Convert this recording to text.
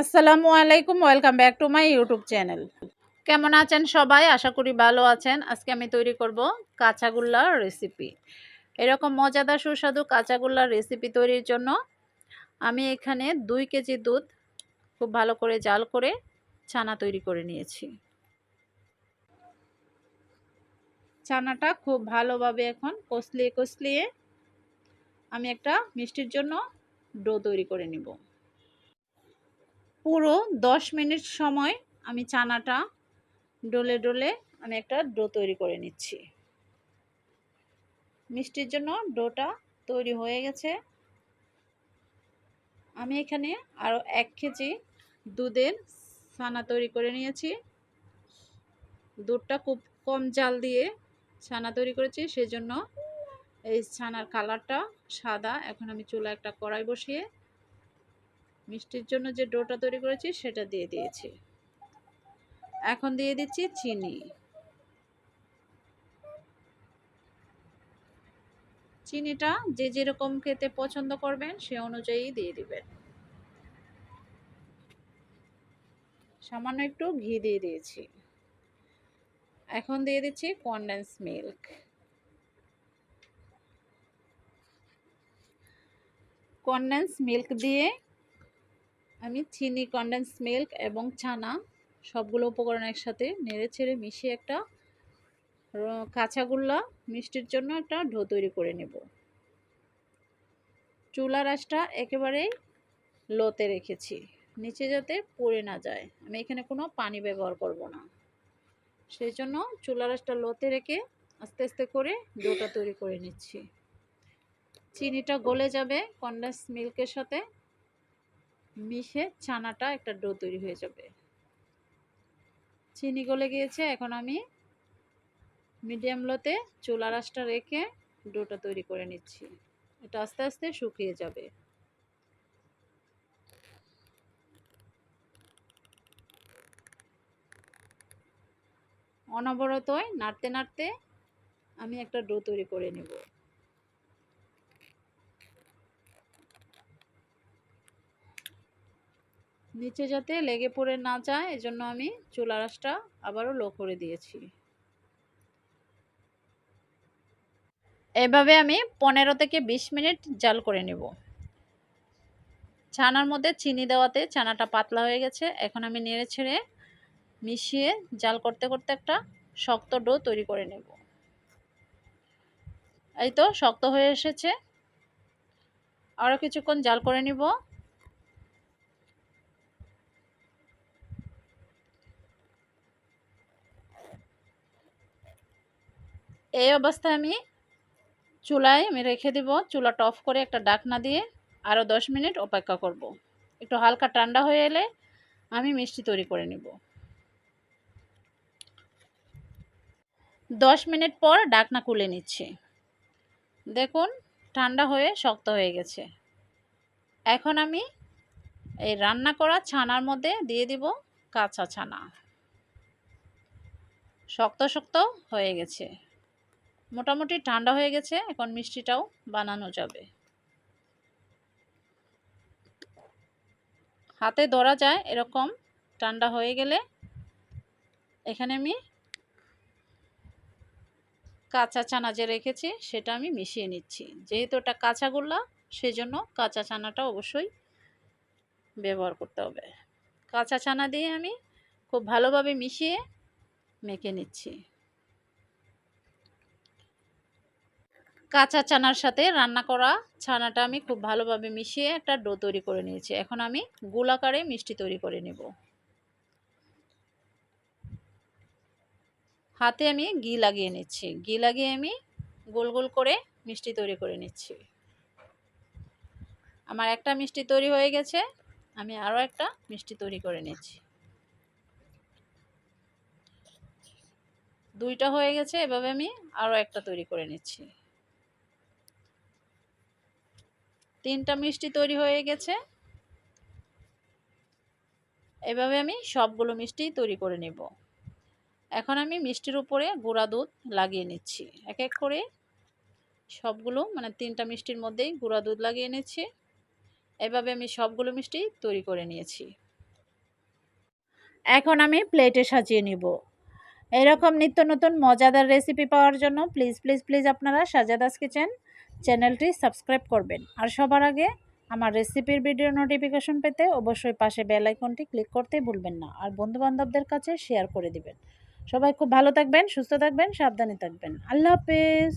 আসসালামু আলাইকুম, welcome back to my YouTube channel. কেমন আছেন সবাই? আশা করি ভালো আছেন। আজকে আমি তৈরি করব কাঁচাগোল্লার রেসিপি এরকম মজাদার সুস্বাদু কাঁচাগোল্লার রেসিপি তৈরির জন্য আমি এখানে দুই কেজি দুধ খুব ভালো করে জাল করে ছানা তৈরি করে নিয়েছি। ছানাটা খুব ভালোভাবে এখন কষলিয়ে কষলিয়ে আমি একটা মিষ্টির জন্য ডো তৈরি করে নিব। পুরো দশ মিনিট সময় আমি চানাটা ডলে ডলে আমি একটা ডো তৈরি করে নিচ্ছি। মিষ্টির জন্য ডোটা তৈরি হয়ে গেছে। আমি এখানে আরও এক কেজি দুধের ছানা তৈরি করে নিয়েছি। দুধটা খুব কম জাল দিয়ে ছানা তৈরি করেছি, সেজন্য এই ছানার কালারটা সাদা। এখন আমি চুলা একটা কড়াই বসিয়ে মিষ্টির জন্য যে ডোটা তৈরি করেছি, সেটা দিয়ে দিয়েছি। এখন দিয়ে দিচ্ছি চিনি। চিনিটা যে যেরকম খেতে পছন্দ করবেন, সে অনুযায়ী দিয়ে দিবেন। সামান্য একটু ঘি দিয়ে দিয়েছি। এখন দিয়ে দিচ্ছি কনডেন্স মিল্ক কনডেন্স মিল্ক দিয়ে আমি চিনি কনডেন্স মিল্ক এবং ছানা সবগুলো উপকরণ একসাথে নেড়ে ছেড়ে মিশিয়ে একটা কাঁচাগোল্লা মিষ্টির জন্য একটা ঢো তৈরি করে নেব। চুলা রাসটা একেবারেই লোতে রেখেছি, নিচে যাতে পড়ে না যায়। আমি এখানে কোনো পানি ব্যবহার করব না। সেই জন্য চুলা রাসটা লোতে রেখে আস্তে আস্তে করে ডোটা তৈরি করে নিচ্ছি। চিনিটা গলে যাবে কন্ডেন্স মিল্কের সাথে মিশে ছানাটা একটা ডো তৈরি হয়ে যাবে। চিনি গলে গিয়েছে, এখন আমি মিডিয়াম লোতে চুলা রাসটা রেখে ডোটা তৈরি করে নিচ্ছি। এটা আস্তে আস্তে শুকিয়ে যাবে। অনবরতই নাড়তে নাড়তে আমি একটা ডো তৈরি করে নেব। নিচে যাতে লেগে পড়ে না যায়, এজন্য আমি চুলা রাসটা আবারও লো করে দিয়েছি। এভাবে আমি পনেরো থেকে বিশ মিনিট জাল করে নেব। ছানার মধ্যে চিনি দেওয়াতে ছানাটা পাতলা হয়ে গেছে। এখন আমি নেড়ে ছেড়ে মিশিয়ে জাল করতে করতে একটা শক্ত ডো তৈরি করে নেব। এই তো শক্ত হয়ে এসেছে। আরও কিছুক্ষণ জাল করে নিব। এই অবস্থায় আমি চুলায় আমি রেখে দিব। চুলাটা অফ করে একটা ডাকনা দিয়ে আরও দশ মিনিট অপেক্ষা করব। একটু হালকা ঠান্ডা হয়ে এলে আমি মিষ্টি তৈরি করে নিব। দশ মিনিট পর ডাকনা খুলে নিচ্ছি। দেখুন, ঠান্ডা হয়ে শক্ত হয়ে গেছে। এখন আমি এই রান্না করা ছানার মধ্যে দিয়ে দিব কাঁচা ছানা। শক্ত শক্ত হয়ে গেছে। মোটামুটি ঠান্ডা হয়ে গেছে, এখন মিষ্টিটাও বানানো যাবে। হাতে ধরা যায়, এরকম ঠান্ডা হয়ে গেলে এখানে আমি কাঁচা চানা যে রেখেছি, সেটা আমি মিশিয়ে নিচ্ছি। যেহেতু ওটা কাঁচাগোল্লা সেজন্য কাঁচা চানাটা অবশ্যই ব্যবহার করতে হবে। কাঁচা চানা দিয়ে আমি খুব ভালোভাবে মিশিয়ে মেখে নিচ্ছি। কাঁচা চানার সাথে রান্না করা ছানাটা আমি খুব ভালোভাবে মিশিয়ে একটা ডো তৈরি করে নিয়েছি। এখন আমি গোলাকারে মিষ্টি তৈরি করে নেব। হাতে আমি ঘি লাগিয়ে নিচ্ছি। ঘি লাগিয়ে আমি গোল গোল করে মিষ্টি তৈরি করে নিচ্ছি। আমার একটা মিষ্টি তৈরি হয়ে গেছে, আমি আরও একটা মিষ্টি তৈরি করে নিচ্ছি। দুইটা হয়ে গেছে, এভাবে আমি আরও একটা তৈরি করে নিচ্ছি। তিনটা মিষ্টি তৈরি হয়ে গেছে। এভাবে আমি সবগুলো মিষ্টি তৈরি করে নেব। এখন আমি মিষ্টির উপরে গুঁড়া দুধ লাগিয়ে নিচ্ছি। এক এক করে সবগুলো মানে তিনটা মিষ্টির মধ্যেই গুঁড়া দুধ লাগিয়ে নিচ্ছি। এভাবে আমি সবগুলো মিষ্টি তৈরি করে নিয়েছি। এখন আমি প্লেটে সাজিয়ে নিব। এরকম নিত্য নতুন মজাদার রেসিপি পাওয়ার জন্য প্লিজ প্লিজ প্লিজ আপনারা সাজাদাস কিচেন চ্যানেলটি সাবস্ক্রাইব করবেন। আর সবার আগে আমার রেসিপির ভিডিও নোটিফিকেশন পেতে অবশ্যই পাশে বেল আইকনটি ক্লিক করতে ভুলবেন না। আর বন্ধুবান্ধবদের কাছে শেয়ার করে দিবেন। সবাই খুব ভালো থাকবেন, সুস্থ থাকবেন, সাবধানে থাকবেন। আল্লাহ হাফেজ।